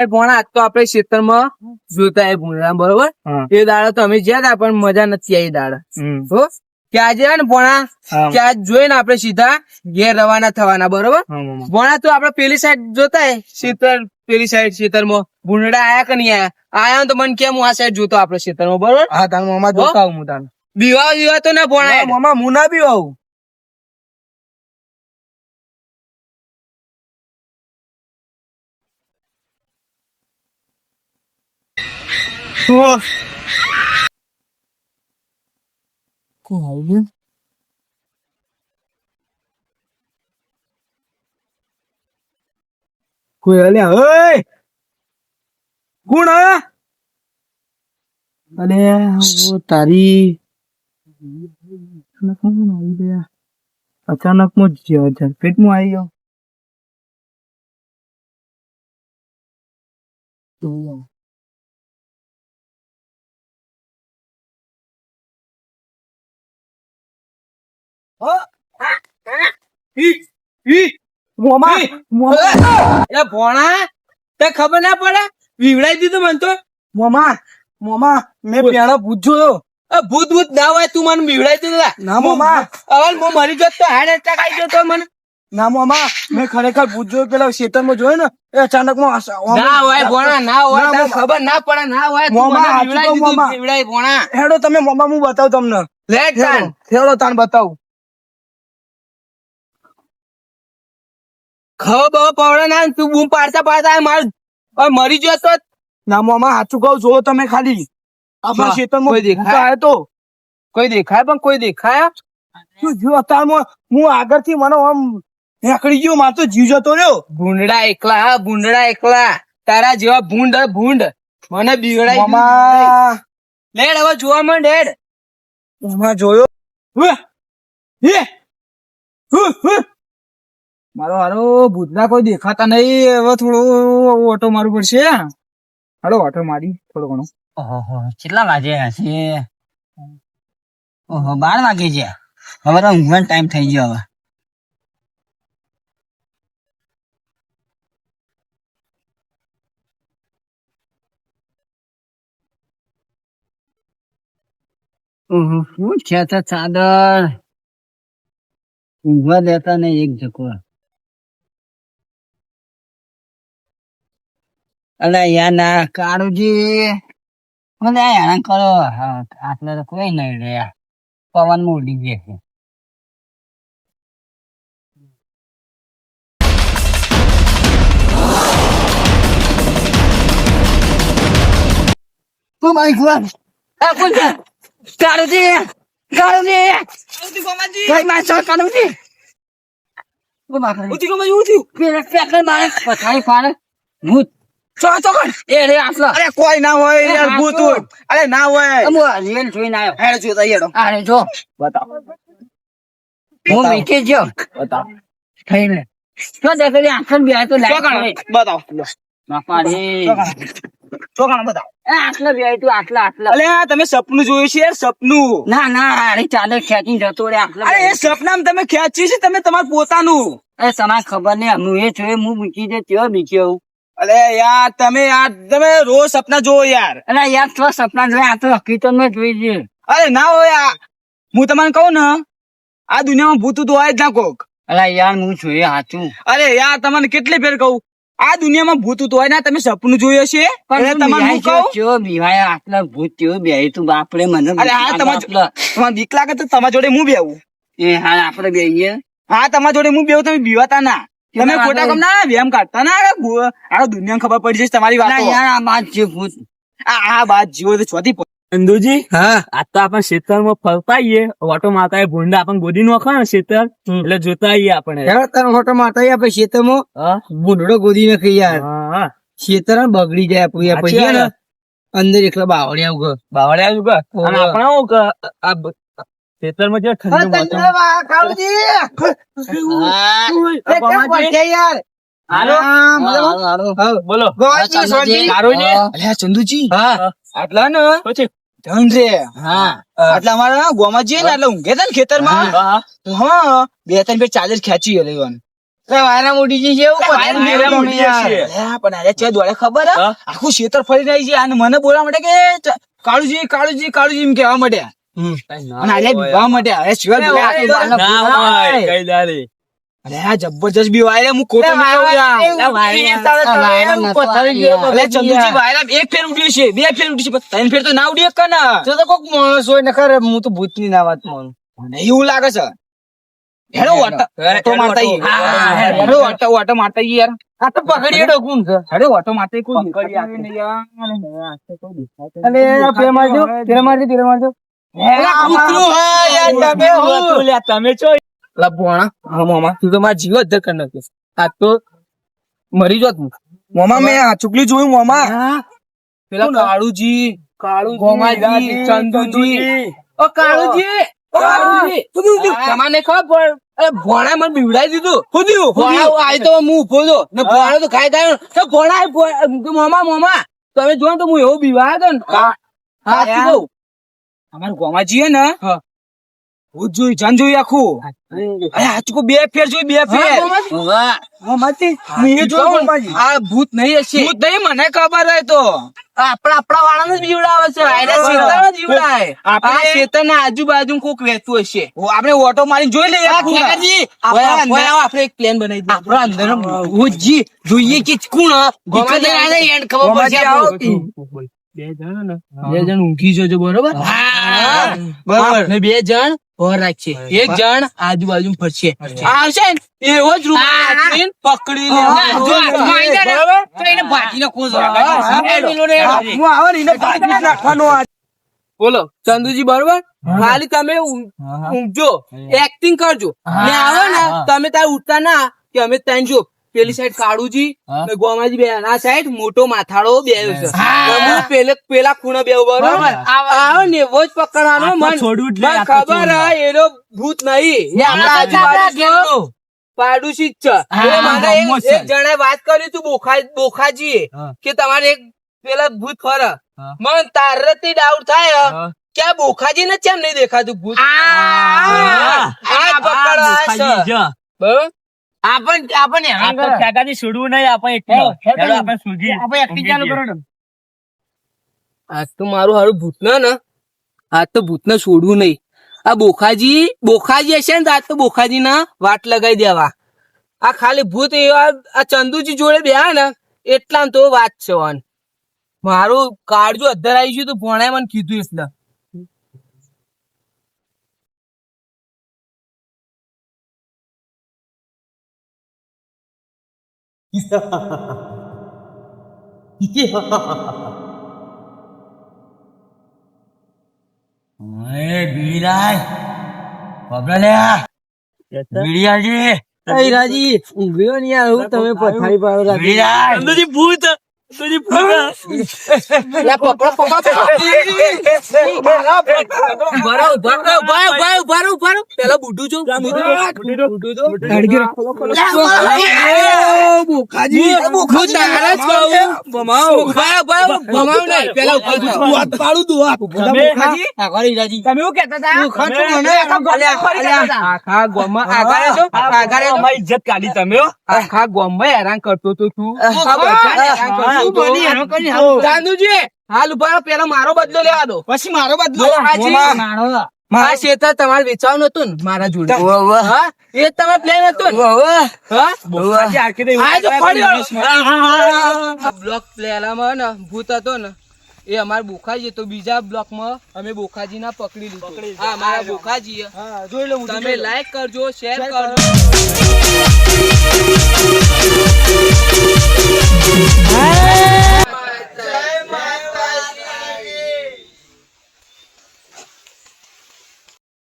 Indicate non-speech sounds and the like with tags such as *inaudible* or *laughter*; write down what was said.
એ ભોણા આજ તો આપણે ક્ષેત્રમાં જોતા એ ભૂંડા બરોબર? એ દાડા તો અમે જ્યાં હતા પણ મજા નથી આવી દાડા. હો? કે આજે ને ભોણા? ત્યાં જોઈને આપણે સીધા ઘેર રવાના થવાના બરોબર? ભોણા તો આપણે પેલી સાઈડ જોતા ક્ષેત્ર પેલી સાઈડ ક્ષેત્રમાં. ભૂંડા આયા કે નહીં આયા? આયા તો મને કેમ હું આ સાઈડ જોતો આપણે ક્ષેત્રમાં બરોબર? હા તાર મામા? જોતા હું તાર. બીવા બીવા તો ના ભોણા મામા હું ના બી આવું કોઈ અલ્યા ઓય કોણ આ અલે ઓ તારી અચાનકમાં આવી ગયા અચાનકમાં ઝડપેટમાં ભોણા તે ખબર ના પડે? વિવડાઈ દીધું મને તો. મોમા મોમા મેં. પેણો પૂછ્યો આ ભૂત ભૂત ના હોય તું મને બીવડાઈ દીધું ના, મોમા. હવે હું મરી જતો હાર્ટ એટેક આવી જતો મને. ના મોમા. મેં ખરેખર પૂછ્યો પેલા ખેતરમાં જોયો ને એ અચાનકમાં ના હોય ભોણા ના હોય. ખબર ના પડે ના હોય મામા, ભોણા. હેડો તમે મોમા હું બતાવું તમને. લે તાન. હેડો તાન બતાવું. ખબર પડે ના તું બૂમ પાડતા પાડતા માર મરી જતો ના મોમાં સાચું કહું જો તમે ખાલી. આપણા હા, ખેતરમાં કોઈ દેખાય? તો કોઈ દેખાય પણ કોઈ દેખાય? શું જો અત્યારમાં હું આગળથી મને આમ નીકળી ગયો માર તો જીવ જતો રહ્યો. ભૂંડડા એકલા હા ભૂંડડા એકલા. તારા જેવા ભૂંડ હે, ભૂંડ. મને. મામા. લેડ હવે જોવા માં ડેડ જોયો. હે? હે! ઉહ! મારો હારો, ભૂતના કોઈ દેખાતા નહીં, હવે થોડો ઓટો મારવું પડશે હાલો, ઓટો મારી, થોડો ઘણો. ઓહો કેટલા વાગે છે ઓહો, બાર વાગે છે. હવે તો ઊંઘવાનો ટાઈમ થઈ ગયો હવે. ઓહો, શું છે ચાદર? ઊંઘવા દેતા નહીં એક જકો અલે યાર ના કાળુજી. મને હેરાન કરો. આટલે તો કોઈ નહીં રે. પવનમાં ઉડી ગયા છે. ગોડ આ કોણ છે? કાળુજી કાળુજી. ભાઈ મારો કાળુજી? ઓ બાપરે ઉઠી ગયો ઉઠ્યું પેલા પેલા મારે પથારી ફાડે. ભૂત ચો ચો કર એ રે આટલા અરે કોઈ ના હોય યાર ભૂત તો. અરે ના હોય. અમુ રિયલ જોઈને આવ્યો હેડ જોતા હેડો. અરે જો. બતાવો. હું મીઠી જો બતાવો. થઈને શું દેખે છે તો. બતાવો. બાપા રે ચોકાણો. આટલા બે તું આટલા આટલા. અલે તમે સપનું જોયું છે સપનું. ના ના અરે ચાલે ખેંચી જતો રે આટલા અરે એ સપનામાં તમે ખેંચ્યું છે તમે તમારું પોતાનું. અરે તમારે ખબર નહીં હું એ જોયું હું મૂકી દે ત્યો બીજો અલે યાર તમે યાર તમે રોજ સપના જોવો યાર. અરે યાર તો સપના જોયા આ તો હકીકતમાં જોઈ છે. અરે ના હોય આ. હું તમને કહું ને આ દુનિયામાં ભૂત તો હોય જ ના કોક. અરે યાર હું જોઈએ સાચું અરે યાર તમને કેટલી ફેર કહું. આ દુનિયામાં ભૂત તો હોય ના તમે સપનું જોયું છે પણ તમને હું કહું? જો બીવાય આટલા ભૂત ત્યો બે તું બાપરે મને અરે હા તમારે. તમારે બીક લાગે તો તમારા જોડે હું બેવું એ હા આપડે બેહીએ. હા તમારા જોડે હું બેવું તમે બીવાતા ના. તમે ખોટા કામ ના વેમ કાઢતા ના આ આ દુનિયાને ખબર પડી જશે તમારી વાત. યાર આ વાત છે. ભૂત આ આ વાત જીવો તો ચોથી ચંદુજી હા. આ તો આપણે ખેતરમાં ફરતા આવીએ ઓટો માતા આવીએ ભૂંડા આપણને ગોદી નો ને શેતર. એટલે જોતા આવીએ આપણે. તારો ફોટો મારતા આપણે ખેતરમાં હા? ગોદી ગોદી નાખી યાર. હા. ખેતર બગડી જાય પૂયા પછી અંદર એકલા બાવળિયા ઉગ. બાવળિયા ઓહો. આપણે ખેતરમાં જે ઠંડુ મોસમ હાલો. બોલો. કારુજી? ચંદુજી. હા. આટલા ને? પછી ધન રે હા. આટલા અમારા ગોમાં જઈએ ને એટલે ઊંઘે ને ખેતરમાં. હા હા. બે ત્રણ બે ચાદર ખેંચી લેવાનું વાયરા મોટી છે. યાર. પણ અરે ચે દોડે ખબર હે? આખું ખેતર ફરી રહી છે અને મને બોલવા માટે કે કાળુજી કાળુજી કાળુજી એમ કેવા માટે. અરે અરે જબરજસ્ત બી હું ખોટો અરે એક ફેર છે બે ફેર છે ત્રણ ફેર તો ના ઉડી એક તો તો કોક માણસ હોય ને હું તો ભૂતની ના વાત માનું. મને એવું લાગે છે. હેડો ઓટો મારતા હેડો. હેડો. ઓટો ઓટો મારતા યાર. આ તો પકડી હેડો કોણ છે? હેડો ઓટો મારતા કોઈ પકડી દેખાતું નહીં. યાર. પેલા મારજો પેલા મારજો પેલા મારજો. કૂતરું હા યાર તમે છો? લા હા મામા તું તો મારા જીવ જ ધક્કર નાખીશ આ તો મરી જોત હું મેં આ ચૂકલી જોયું મોમાં. પેલા કાળુજી કાળુજી ગોમાજી, ચંદુજી. ઓ કાળુજી! તમને ખબર અરે ભોણા મને બીવડાઈ દીધું. શું થયું? ભોણા આય તો હું ઊભો છો. ને ભોણા તો ખાઈ તો ભોણા મામા મોમા તમે જો તો હું એવો બીવાયો હતો ને. હા. અમારું ગોમાજી હે ને હા. ભૂત જોયું જાન જોઈ આખું. અરે હાચું બે ફેર જોઈ બે ફેર. હું ને, આ ભૂત નહીં હશે. ભૂત નહીં મને ખબર હોય તો. આપણા આપણા વાળાને જ જીવડાવે છે. આયરા શેતાને જ બીવડાવે. આપણે- આ આજુબાજુ કોક રહેતું હશે. આપણે ઓટો મારી જોઈ લઈએ આપણા ઓય, અંદર- ઓય, આવો, આપણે એક પ્લાન બનાવી દઈએ. આપણા અંદર ભૂતજી જોઈએ કે કોણ? હ? ગોમાજી આને એન્ડ ખબર પડશે બે જણ ઊંઘી જજો બરોબર? બરોબર. ને બે જણ ઓર રાખશે એક જણ આજુબાજુ ફરશે. આવશે ને? એવો જ હાથવીને પકડી લે બરોબર? તો એને ભાજીને ખોજો. હા, આવો ને એને ભાજી જ નાખવાનો આ. બોલો ચંદુજી બરોબર? ખાલી તમે ઊંઘજો. એક્ટિંગ કરજો. ને આવો ને તમે તાર ઉઠતા ના કે અમે ત્યાં જો. પેલી સાઈડ કાળુજી ને ગોમાજી બે આ સાઈડ મોટો માથાળો બે છે. હું. પેલે પેલા ખૂણે બે બરોબર? આવો ને એવો જ પકડવાનો મન. છોડવું ખબર હે એનો ભૂત નહીં. પાડોશી જ છે. મને એક જ વાત કરી તું બોખા બોખાજી કે તમારે એક પેલા ભૂત ફરે મન તારથી ડાઉટ થાય. કે આ બોખાજી ને કેમ નહીં દેખાતું ભૂત? આ આ પકડવા બરોબર? આપણ આપણને હેરાન કરે. કાકાજી છોડવું નહીં આપણે એકલો. હેડો. હેડો આપણે સૂઝી. આપણે ચાલુ કરો ને. આજ તો મારું હારું ભૂતના ને આજ તો ભૂતને છોડવું નહીં આ બોખાજી બોખાજી હશે ને આજ તો બોખાજી ના વાટ લગાઈ દેવા આ ખાલી ભૂત એવા આ ચંદુજી જોડે બેહા ને એટલા તો વાત છે મારું કાળજુ અધર આવી ગયું તો ભણાય મને કીધું એટલે *laughs* લાય. બાબરા લે. બીડી રાજી ઊંઘ્યો નહીં આવું તમે પથારી પાડો અંદરથી ભૂત. અંદરથી ભૂત. પેલા બુઢું છો બુઢું છો તમે- તમે એવું કહેતા હતા? આખા ગામમાં આગારે છો? આગારે છો? અમારી ઇજ્જત કાઢી તમે હો. આખા ગામમાં હેરાન કરતો તો તું કરી? હાલ. ઊભા પેલા મારો બદલો લેવા દો. પછી મારો બદલો? મારા મારો તમારે વેચવાનું હતું ને મારા જોડે. એ જ તમારે પ્લેન હતું બ્લોક પ્લેલામાં ને ભૂત હતો ને એ અમારે બોખાજી તો બીજા બ્લોકમાં અમે બોખાજી ના પકડી લીધું. હા અમારા બોખાજી જોઈ લઉં તમે લાઈક કરજો શેર કરજો. Hey!